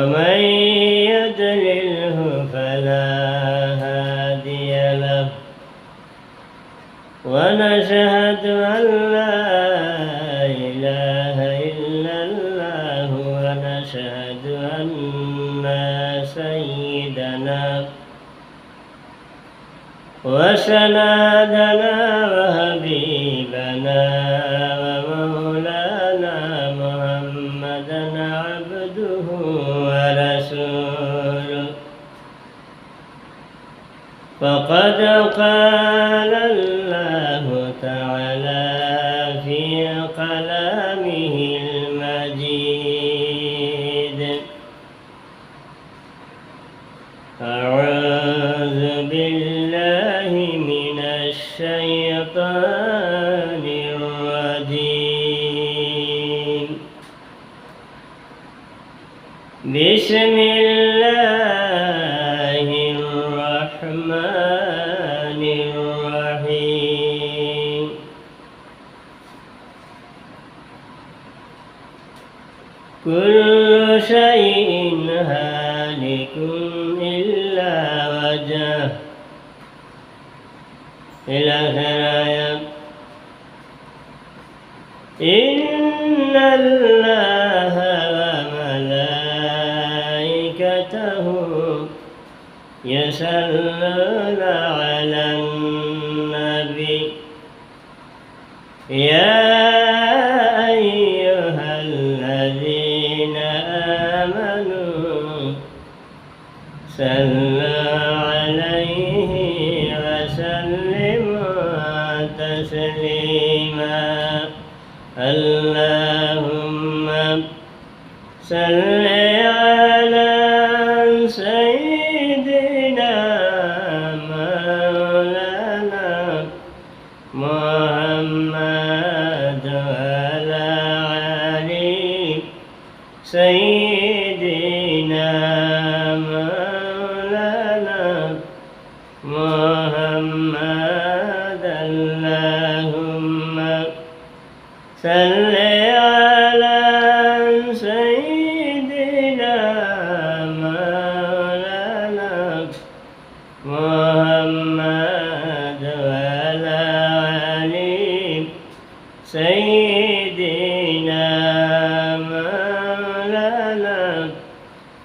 ومن يضلله فلا هادي له. ونشهد أن لا إله إلا الله ونشهد أن سيدنا وسندنا وحبيبنا فقد قال الله تعالى في كلامه المجيد. أعوذ بالله من الشيطان الرجيم. بسم إلى آخر إن الله وملائكته يصلون على النبي. يا Sen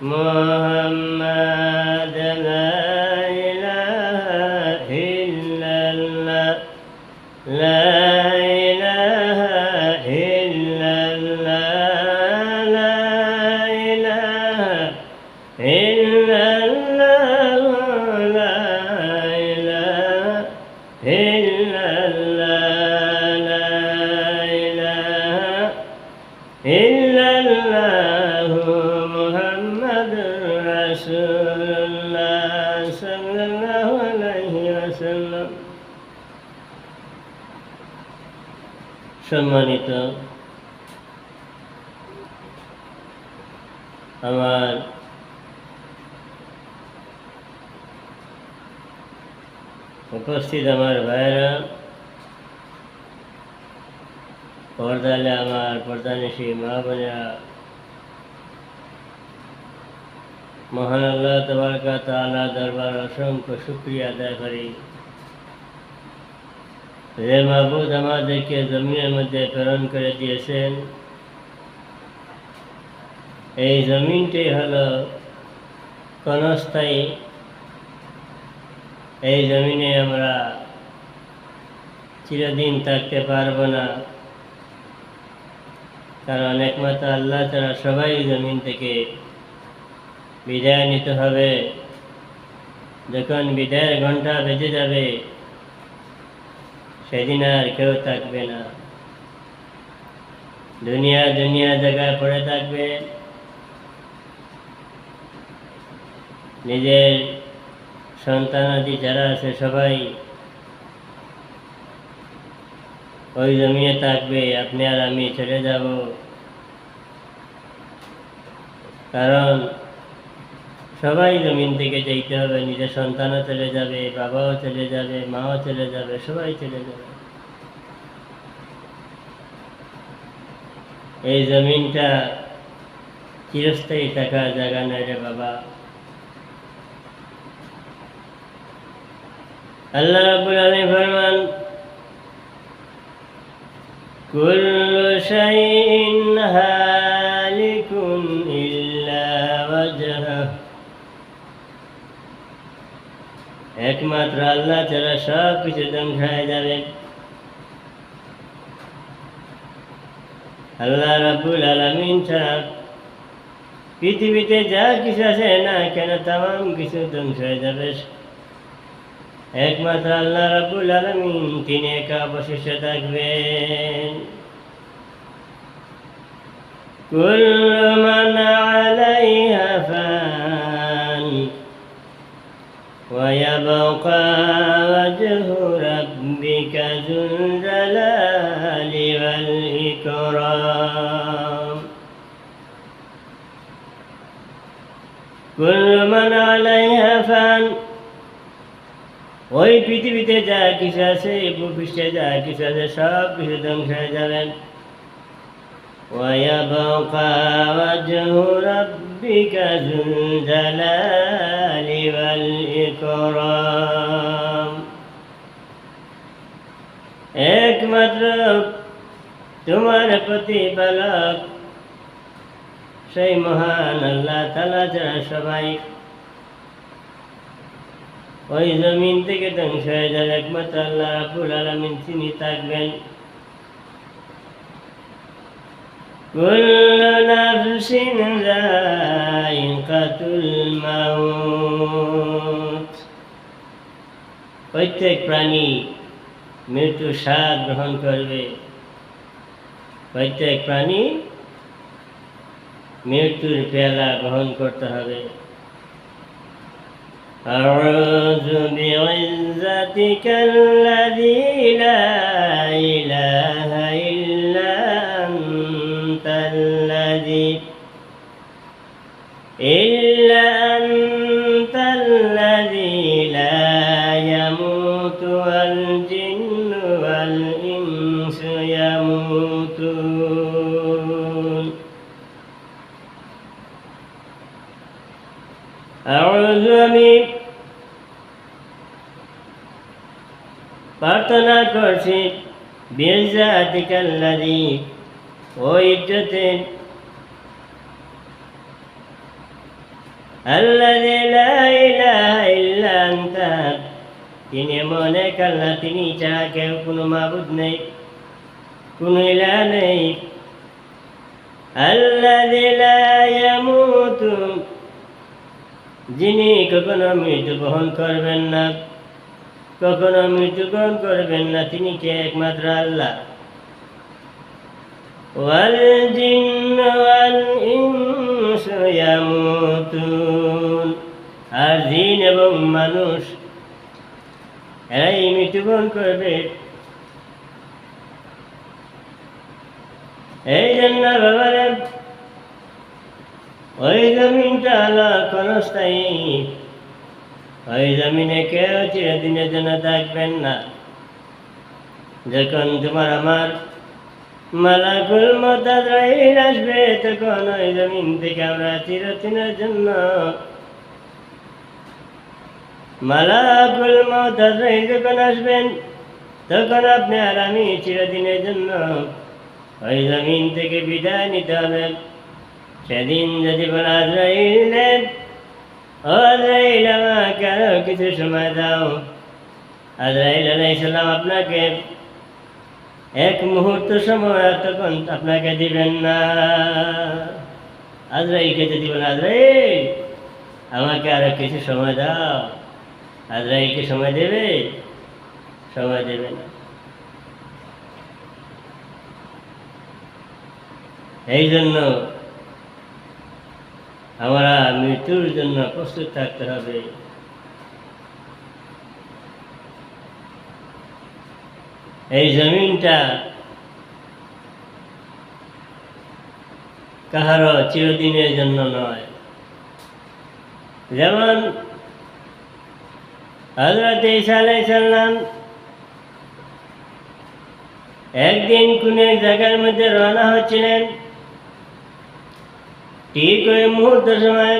什么 সম্মেলন সম্মানিত আমার উপস্থিত আমার ভাইরা পর্দালে আমার পর্দানিশী মা বোনেরা, মহান আল্লাহ তবরকা তালা দরবার অসংখ্য শুক্রিয়া আদায় করি। রে মাহবুদ আমাদেরকে জমিনের মধ্যে প্রেরণ করে দিয়েছেন। এই জমিনটি হলো ক্ষণস্থায়ী। এই জমিনে আমরা চিরদিন থাকতে পারব না। কারণ একমাত্র আল্লাহ তারা সবাই জমিন থেকে বিদায় নিতে হবে। যখন বিদায়ের ঘণ্টা বেজে যাবে সেদিন আর কেউ থাকবে না। দুনিয়া দুনিয়া জায়গায় পড়ে থাকবে। নিজের সন্তানাদি যারা আছে সবাই ওই জমিনে থাকবে, আপনি আর আমি চলে যাব। কারণ সবাই জমিন থেকে যেতে হবে নিজের সন্তানও চলে যাবে, বাবাও চলে যাবে, মাও চলে যাবে, সবাই চলে যাবে। এই জমিনটা চিরস্থায়ী থাকার জায়গা নয় রে বাবা। আল্লাহ রাব্বুল আলামিন ফরমান, কুল্লু শাইইন হালিকুন একমাত্র আল্লাহ ছাড়া সব কিছু দাম খায় যাবে। আল্লাহ রাবুল আলমিন ছাড়া পৃথিবীতে যা কিছু আছে না কেন তাম কিছু ধ্বংস হয়ে যাবে? একমাত্র আল্লাহ রাবুল আলমিন, তিনি একা অবশিষ্ট থাকবেন। কুল মানা আলাইহা ويبقى وجه ربك ذو الجلال والإكرام كل من عليها فان ওই পৃথিবীতে যা কিছু আছে এই ভূপৃষ্ঠে যা কিছু আছে সব কিছু ধ্বংস হয়ে যাবেন ويبقى وجه ربك ذو الجلال والإكرام একমাত্র তোমার প্রতিপালক সেই মহান আল্লাহ তালা যারা সবাই ওই জমিন থেকে ধ্বংস হয়ে যাবে একমাত্র আল্লাহ রাবুল আলমিন তিনি থাকবেন كل نفس ذائقة الموت প্রত্যেক প্রাণী মৃত্যু স্বাদ গ্রহণ করবে প্রত্যেক প্রাণী মৃত্যুর পেয়ালা গ্রহণ করতে হবে أعوذ بعزتك الذي لا إله إلا أنت الذي لا يموت والجن والإنس يموتون أعوذ من প্রার্থনা করছি বিজাতিকাল্লাদি ও ইজ্জতে আল্লাযী লা ইলাহা ইল্লা আনতা। তিনি এমন এক আল্লাহ, তিনি ছাড়া কেউ কোনো মাবুদ নেই, কোনো ইলাহ নেই। যিনি কখনো মৃত্যু বহন করবেন না, কখনো মৃত্যুগ্রহণ করবেন না, তিনি কে একমাত্র আল্লাহ? ওয়াল জিন্ন আর জিন এবং মানুষ, এরাই মৃত্যুগ্রহণ করবে। এই জন্য বাবারে ওই জমিনটা আল্লাহ ক্ষণস্থায়ী। ওই জমিনে কেউ চিরদিনের জন্য থাকবেন না। যখন তোমার আমার মালাকুল মতাদ্রাইল আসবে তখন ওই জমিন থেকে আমরা চিরদিনের জন্য। মালাকুল মতাদ্রাইল যখন আসবেন, তখন আপনি আর আমি চিরদিনের জন্য ওই জমিন থেকে বিদায় নিতে হবে। সেদিন যদি বলা আজরাইল আমাকে আরও কিছু সময় দাও। আজরাইল আলাইসাল্লাম আপনাকে এক মুহূর্ত সময় তখন আপনাকে দিবেন না। আজরাইলকে তো দিবেন আজরাইল, আমাকে আরও কিছু সময় দাও। আজরাইলকে সময় দেবে? সময় দেবে না। এই জন্য আমরা মৃত্যুর জন্য প্রস্তুত থাকতে হবে। এই জমিনটা কাহারও চিরদিনের জন্য নয়। যেমন হজরত আলাইসাল্লাম একদিন কোন এক জায়গার মধ্যে রওনা হচ্ছিলেন। ঠিক ওই মুহূর্ত সময়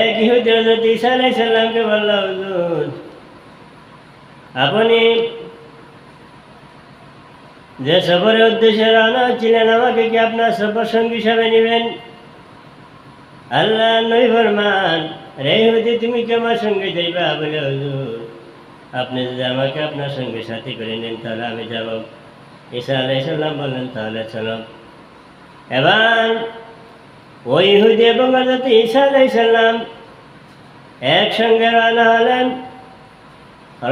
এক ইহুদি হজরত ঈসা আলাইসাল্লামকে বলল, হুজুর, আপনি যে সফরের উদ্দেশ্যে রওনা হচ্ছিলেন, আমাকে কি আপনার সফর সঙ্গী হিসাবে নেবেন? আল্লাহ নই ফরমান, রে হুদি তুমি কি আমার সঙ্গে যাইবা বলে, হুজুর, আপনি যদি আমাকে আপনার সঙ্গে সাথী করে নেন, তাহলে আমি যাব। ঈসা আলাইসাল্লাম বললেন, তাহলে চলো। এবার ওই ইহুদি এবং হজরত ঈসা আলাইসাল্লাম একসঙ্গে রওনা হলেন।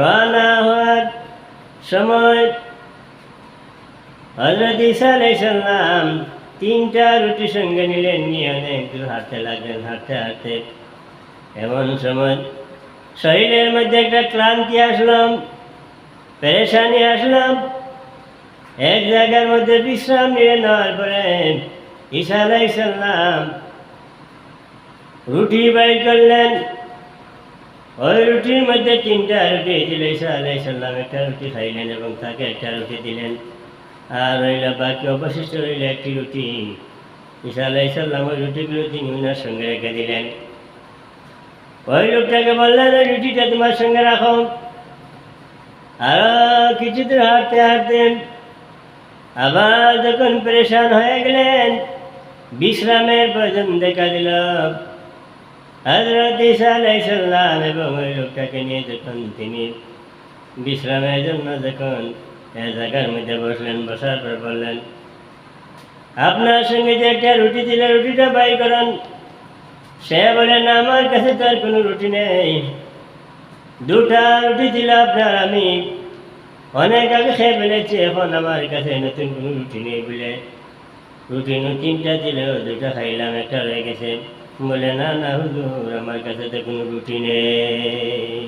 রওনা হওয়ার সময় হজরত ঈসা আলাইসাল্লাম তিনটা রুটি সঙ্গে নিলেন, নিয়ে দূর হাঁটতে লাগলেন, হাঁটতে হাঁটতে। এমন সময় শরীরের মধ্যে একটা ক্লান্তি আসলাম পেরেশানি আসলাম এক জায়গার মধ্যে বিশ্রাম নিয়ে নেওয়ার পরে ঈসা আলাইসাল্লাম রুটি বাইর করলেন। ওই রুটির মধ্যে তিনটা রুটি ছিল ঈসা আলাইসাল্লাম একটা রুটি খাইলেন এবং তাকে একটা রুটি দিলেন। আর রইল বাকি অবশিষ্ট রইল একটি রুটি। ঈসা আলাইসাল্লাম ওই রুটিগুলো তিনি উনার সঙ্গে রেখে দিলেন। ওই লোকটাকে বললেন ওই রুটিটা তোমার সঙ্গে রাখো। আরও কিছুদিন হাঁটতে হাঁটতেন আবার যখন পরেশান হয়ে গেলেন, বিশ্রামের প্রয়োজন দেখা দিল। হজরত ঈসা আলাইসাল্লাম এবং ওই লোকটাকে নিয়ে যখন তিনি বিশ্রামের জন্য যখন এক জায়গার মধ্যে বসলেন, বসার পর বললেন, আপনার সঙ্গে যে একটা রুটি দিলে রুটিটা বাই করেন। সে বলেন আমার কাছে তো আর কোনো রুটি নেই। দুটা রুটি দিলে আপনার, আমি অনেক আগে খেয়ে ফেলেছি, এখন আমার কাছে নতুন কোনো রুটি নেই বলে। রুটি তিনটা দিলেও দুটা খাইলাম, একটা রয়ে গেছে। বলে, না না, হুজুর, আমার কাছে তো কোনো রুটি নেই।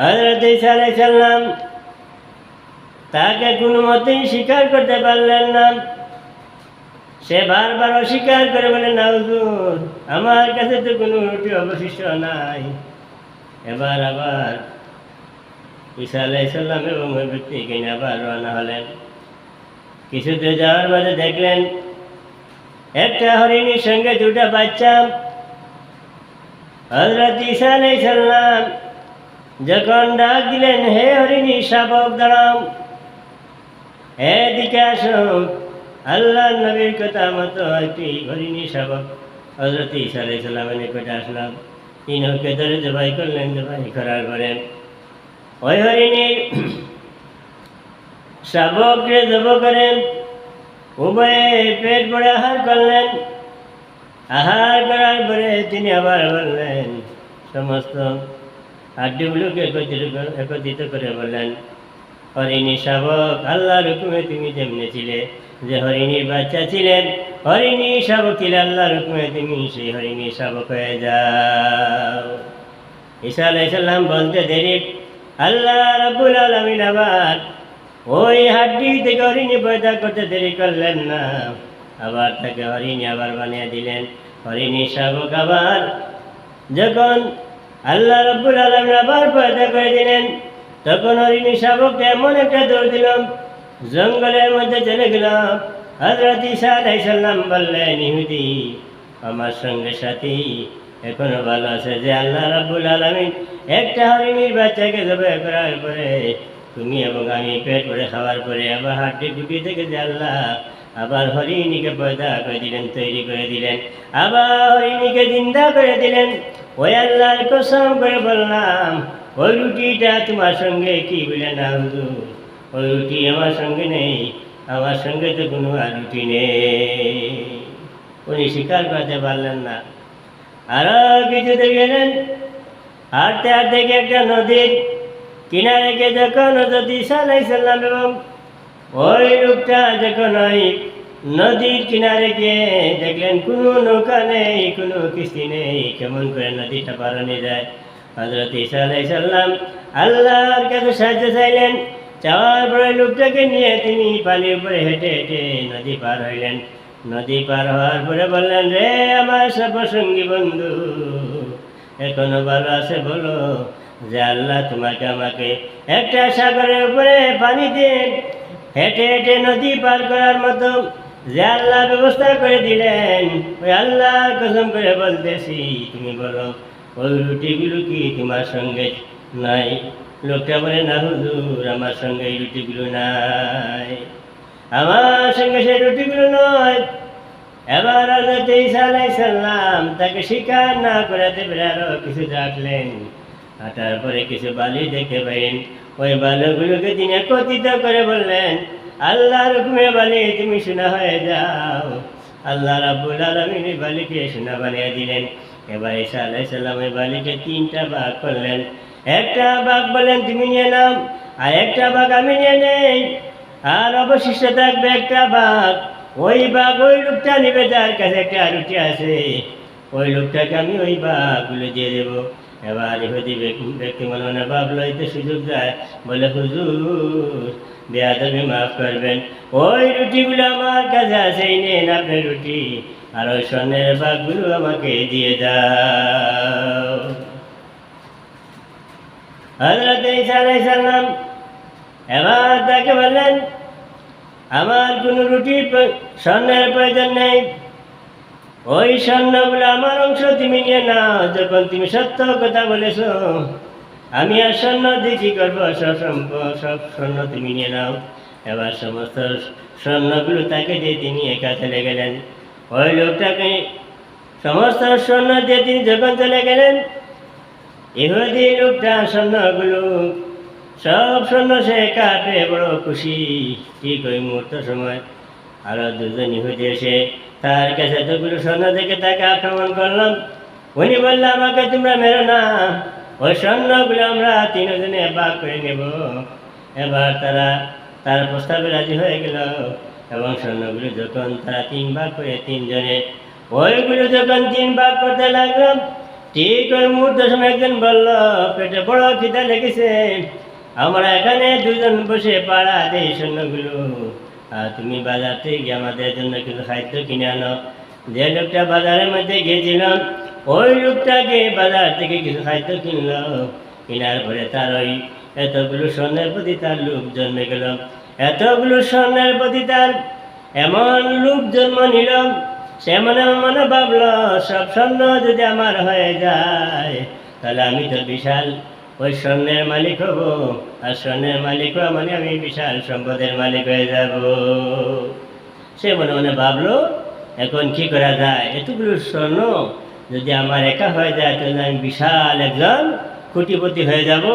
হজরত আলাইসাল্লাম তাকে কোনো মতেই স্বীকার করতে পারলেন না। সে বারবার অস্বীকার করে বলে, না আমার কাছে তো কোনো রুটি অবশিষ্ট নাই। এবার আবার ঈসা এবং ওই ব্যক্তিকে নিয়ে আবার রওনা হলেন। কিছুতে যাওয়ার মাঝে দেখলেন, একটা হরিণীর সঙ্গে দুটা বাচ্চা। হজরত ঈসা আলাইসাল্লাম যখন ডাক দিলেন হে হরিণী, শাবক দাঁড়াও এদিকে আসো। আল্লাহ নবীর কথা মতো একটি হরিণী শাবক হজরত ঈসা আলাইসাল্লামের নিকটে আসলাম। তিন হকে ধরে জবাই করলেন, জবাই করার পরে, ওই হরিণীর শাবককে জব করেন, উভয়ে পেট ভরে আহার করলেন। আহার করার পরে তিনি আবার বললেন, সমস্ত হাড্ডিগুলোকে একত্রিত একত্রিত করে বললেন, হরিণী শাবক, আল্লাহর হুকুমে তুমি যেমনি ছিলে, যে হরিণীর বাচ্চা ছিলেন, হরিণী শাবক ছিলে, আল্লাহর হুকুমে তুমি সেই হরিণী শাবক হয়ে যাও। ঈসা আলাইসাল্লাম বলতে দেরি, আল্লাহ রাব্বুল আলামিন আবার ওই হাড্ডি থেকে হরিণী পয়দা করতে দেরি করলেন না, আবার তাকে হরিণী আবার বানিয়ে দিলেন। হরিণী শাবক আবার যখন আল্লাহ রব্বুল আলমিন আবার পয়দা করে দিলেন। তখন হরিণী শাবককে এমন একটা দৌড় দিলাম জঙ্গলের মধ্যে চলে গেলাম হজরত ঈসা আলাইসাল্লাম বললেন, ইহুদি, আমার সঙ্গে সাথী, এখনও ভালো আছে যে আল্লাহ রাব্বুল আলমিন একটা হরিণীর বাচ্চাকে জবাই করার পরে তুমি এবং আমি পেট ভরে খাওয়ার পরে আবার হাড্ডি গুটি থেকে যে আল্লাহ আবার হরিণীকে পয়দা করে দিলেন, তৈরি করে দিলেন, আবার হরিণীকে জিন্দা করে দিলেন। ওই আল্লাহর কসম করে বললাম, ওই রুটিটা তোমার সঙ্গে কি বলে না হুজুর? ওই রুটি আমার সঙ্গে নেই, আমার সঙ্গে তো কোনো আর রুটি নেই। উনি স্বীকার করতে পারলেন না। আরও কিছুতে গেলেন হাঁটতে হাঁটতে গিয়ে একটা নদীর কিনারে গিয়ে যখন হজরত ঈসা আলাইসাল্লাম এবং ওই লোকটা যখন ওই নদীর কিনারে গিয়ে দেখলেন, কোনো নৌকা নেই, কোনো কিস্তি নেই। কেমন করে নদীটা পারানো যায়। হজরত ইসা আল্লাহর কাছে সাহায্য চাইলেন। চাওয়ার পরে লোকটাকে নিয়ে তিনি পানির উপরে হেঁটে হেঁটে নদী পার হইলেন। নদী পার হওয়ার পরে বললেন, রে আমার সর্বসঙ্গী বন্ধু, এখনও ভালো আছে বলো যে আল্লাহ তোমাকে আমাকে একটা সাগরের উপরে পানি দিন হেঁটে হেঁটে নদী পার করার মতো যে আল্লাহ ব্যবস্থা করে দিলেন, ওই আল্লাহ কসম করে বলতেছি, তুমি বলো, ওই রুটিগুলো কি তোমার সঙ্গে নাই? লোকটা বলে, না হুজুর, আমার সঙ্গে এই রুটিগুলো নাই। আমার সঙ্গে সেই রুটিগুলো নয়। এবার হজরত ঈসা আলাইসাল্লাম তাকে শিকার না করাতে পেরে আরও কিছু রাখলেন আর তারপরে কিছু বালি দেখতে পাইলেন। ওই বালুগুলোকে তিনি একত্রিত করে বললেন আল্লাহর হুকুমে বালি তুমি শোনা হয়ে যাও। আল্লাহ রাব্বুল আলমিন বালিকে সোনা বানিয়ে দিলেন। এবার ঈসা আলাইসাল্লাম ওই বালিকে তিনটা বাঘ করলেন। একটা বাঘ বললেন, তুমি নিয়ে নাও। আর একটা বাঘ, আমি নিয়ে নেই। আর অবশিষ্ট থাকবে একটা বাঘ। ওই বাঘ ওই লোকটা নেবে, যার কাছে একটা রুটি আছে। ওই লোকটাকে আমি ওই বাঘগুলো দিয়ে দেবো। এবার ইহুদি ব্যক্তি- মনে মনে ভাবলো এতে সুযোগ যায় বলে, হুজুর, বেয়াদবি মাফ করবেন। ওই রুটিগুলো আমার কাছে আছে নেন আপনার রুটি। আর ওই স্বর্ণের বাঘগুলো আমাকে দিয়ে দাও। হজরত সালাম এবার তাকে বললেন, আমার কোনো রুটি স্বর্ণের প্রয়োজন নেই। ওই স্বর্ণগুলো আমার অংশ তুমি নিয়ে নাও, যখন তুমি সত্য কথা বলেছ। আমি আর স্বর্ণ দিয়ে কি করব সব সব স্বর্ণ তুমি নিয়ে নাও। এবার সমস্ত স্বর্ণগুলো তাকে দিয়ে তিনি একা চলে গেলেন। ওই লোকটাকে সমস্ত স্বর্ণ দিয়ে তিনি যখন চলে গেলেন, ইহুদি লোকটা স্বর্ণগুলো, সব স্বর্ণ সে কাটে, বড় খুশি। ঠিক ওই মুহূর্ত সময় আরও দুজন ইহুদি এসে তার কাছে এতগুলো স্বর্ণ দেখে তাকে আক্রমণ করলাম। উনি বলল, আমাকে তোমরা মেরো না। ওই স্বর্ণগুলো আমরা তিনজনে বাক করে নেব। এবার তারা তার প্রস্তাবে রাজি হয়ে গেল এবং স্বর্ণগুলো যখন তারা তিন ভাগ করে তিনজনে, ওইগুলো যখন তিন ভাগ করতে লাগলাম, ঠিক ওই মুহূর্ত সময় একজন বলল, পেটে বড় খিদা লেগেছে। আমরা এখানে দুজন বসে পাড়া দেই স্বর্ণগুলো। তুমি বাজার থেকে আমাদের জন্য কিছু খাদ্য কিনে আনো। যে লোকটা বাজারের মধ্যে গিয়েছিলাম ওই লোকটাকে বাজার থেকে কিছু খাদ্য কিনল। কেনার পরে তার ওই এতগুলো স্বর্ণের প্রতি তার লোভ জন্মে গেল। এতগুলো স্বর্ণের প্রতি তার এমন লোভ জন্ম নিল, সে মনে মনে ভাবলো, সব স্বর্ণ যদি আমার হয়ে যায়, তাহলে আমি তো বিশাল ওই স্বর্ণের মালিক হব, আর স্বর্ণের মালিক হওয়া মানে আমি বিশাল সম্পদের মালিক হয়ে যাব। সে মনে মনে ভাবলো, এখন কি করা যায়? এতগুলো স্বর্ণ যদি আমার একা হয়ে যায়, তাহলে আমি বিশাল একজন কোটিপতি হয়ে যাব।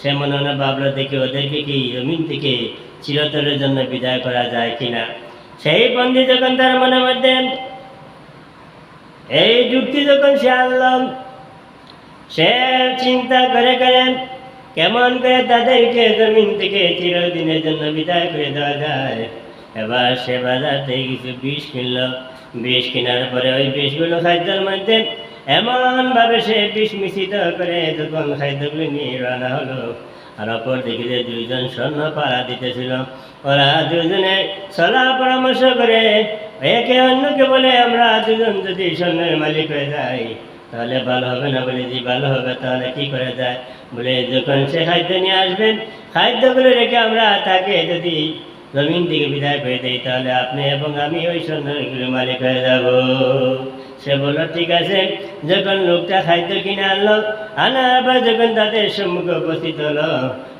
সে মনে মনে ভাবলো, দেখি ওদেরকে কি জমিন থেকে চিরতরের জন্য বিদায় করা যায় কিনা। সেই বন্দি যখন তার মনের মধ্যে, এই যুক্তি যখন সে আনলাম সে চিন্তা করে করে কেমন করে তাদেরকে জমিন থেকে চিরদিনের জন্য বিদায় করে দেওয়া যায়? এবার সে বাজার থেকে কিছু বিষ কিনল। বিষ কেনার পরে ওই বিষগুলো খাদ্যের মধ্যে এমনভাবে সে বিষ মিশ্রিত করে যখন খাদ্যগুলো নিয়ে রানা হলো, আর অপর দিকে যে দুইজন স্বর্ণ পাড়া দিতেছিল, ওরা দুজনে সলা পরামর্শ করে, একে অন্যকে বলে, আমরা দুজন যদি স্বর্ণের মালিক হয়ে যাই তাহলে ভালো হবে না বলে যে ভালো হবে, তাহলে কি করে যায়? বলে যখন সে খাদ্য নিয়ে আসবেন, খাদ্যগুলো রেখে আমরা তাকে যদি জমিন থেকে বিদায় করে দিই, তাহলে আপনি এবং আমি ওই স্বর্ণগুলো মালিক হয়ে যাব। সে বলল, ঠিক আছে। যখন লোকটা খাদ্য কিনে আনলো, আনার পর যখন তাদের সম্মুখে উপস্থিত হলো,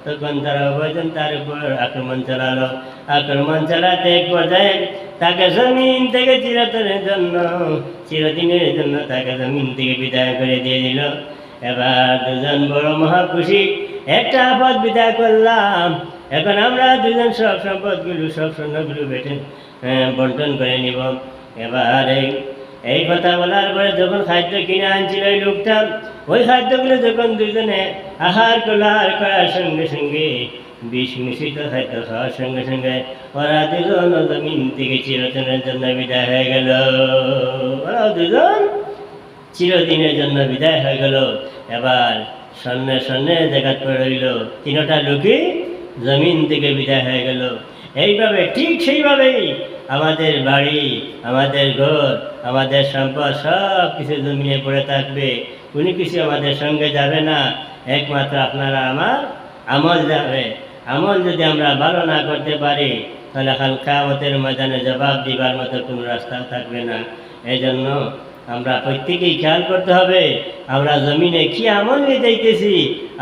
তখন তারা উভয়জন তার উপর আক্রমণ চালালো। আক্রমণ চালাতে এক পর্যায়ে তাকে জমিন থেকে চিরতনের জন্য চিরদিনের জন্য তাকে জমিন থেকে বিদায় করে দিয়ে দিল। এবার দুজন বড় মহা খুশি একটা আপদ বিদায় করলাম। এখন আমরা দুজন সব সম্পদগুলো, সব স্বর্ণগুলো বেটে বন্টন করে নিব। এবার এই কথা বলার পরে যখন খাদ্য কিনে আনছিল এই লোকটা ওই খাদ্যগুলো যখন দুজনে আহার করল, আহার করার সঙ্গে সঙ্গে বিষ মিশ্রিত খাদ্য খাওয়ার সঙ্গে সঙ্গে ওরা দুজন জমিন থেকে চিরদিনের জন্য বিদায় হয়ে গেল। ওরা দুজন চিরদিনের জন্য বিদায় হয়ে গেল। এবার সন্নে সন্নে জায়গা পড়ে রইল। তিনটা লোকই জমিন থেকে বিদায় হয়ে গেল। এইভাবে, ঠিক সেইভাবেই আমাদের বাড়ি, আমাদের ঘর, আমাদের সম্পদ সব কিছু জমিনে পড়ে থাকবে। কোনো কিছু আমাদের সঙ্গে যাবে না। একমাত্র আপনারা আমার আমল যাবে। আমল যদি আমরা ভালো না করতে পারি, তাহলে হালকা কামতের ময়দানে জবাব দিবার মতো কোনো রাস্তা থাকবে না। এই জন্য আমরা প্রত্যেকেই খেয়াল করতে হবে, আমরা জমিনে কি আমল নিয়ে যাইতেছি,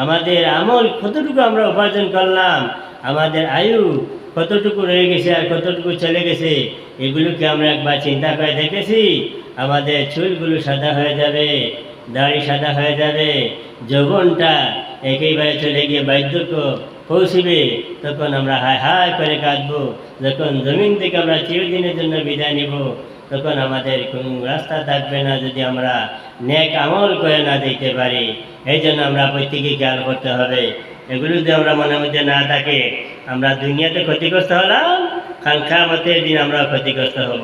আমাদের আমল কতটুকু আমরা উপার্জন করলাম, আমাদের আয়ু কতটুকু রয়ে গেছে আর কতটুকু চলে গেছে, এগুলোকে আমরা একবার চিন্তা করে দেখেছি, আমাদের চুলগুলো সাদা হয়ে যাবে। দাড়ি সাদা হয়ে যাবে, যৌবনটা একেবারে চলে গিয়ে বার্ধক্য পৌঁছবে। তখন আমরা হায় হায় করে কাঁদবো। যখন জমিন থেকে আমরা চিরদিনের জন্য বিদায় নিব, তখন আমাদের কোনো রাস্তা থাকবে না যদি আমরা নেক আমল করে না দিতে পারি। এই জন্য আমরা প্রত্যেকে খেয়াল করতে হবে। এগুলো যদি আমরা মনের মধ্যে না থাকে, আমরা দুনিয়াতে ক্ষতিগ্রস্ত হলাম, কাল খামতের দিন আমরা ক্ষতিগ্রস্ত হব।